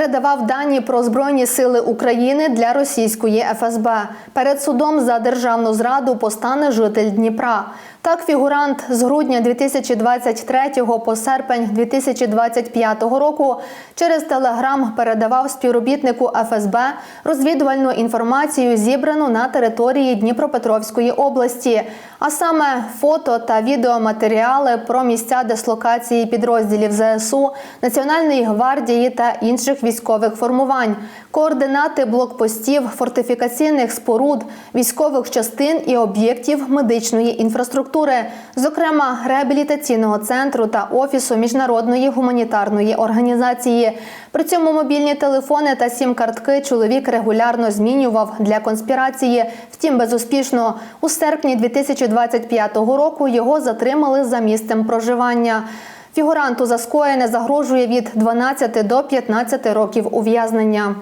передавав дані про збройні сили України для російської ФСБ. Перед судом за державну зраду постане житель Дніпра. Так, фігурант з грудня 2023 по серпень 2025 року через телеграм передавав співробітнику ФСБ розвідувальну інформацію, зібрану на території Дніпропетровської області, а саме фото та відеоматеріали про місця дислокації підрозділів ЗСУ, Національної гвардії та інших військових формувань, координати блокпостів, фортифікаційних споруд, військових частин і об'єктів медичної інфраструктури, зокрема реабілітаційного центру та офісу міжнародної гуманітарної організації. При цьому мобільні телефони та сім-картки чоловік регулярно змінював для конспірації. Втім, безуспішно у серпні 2025 року його затримали за місцем проживання. Фігуранту за скоєне загрожує від 12 до 15 років ув'язнення.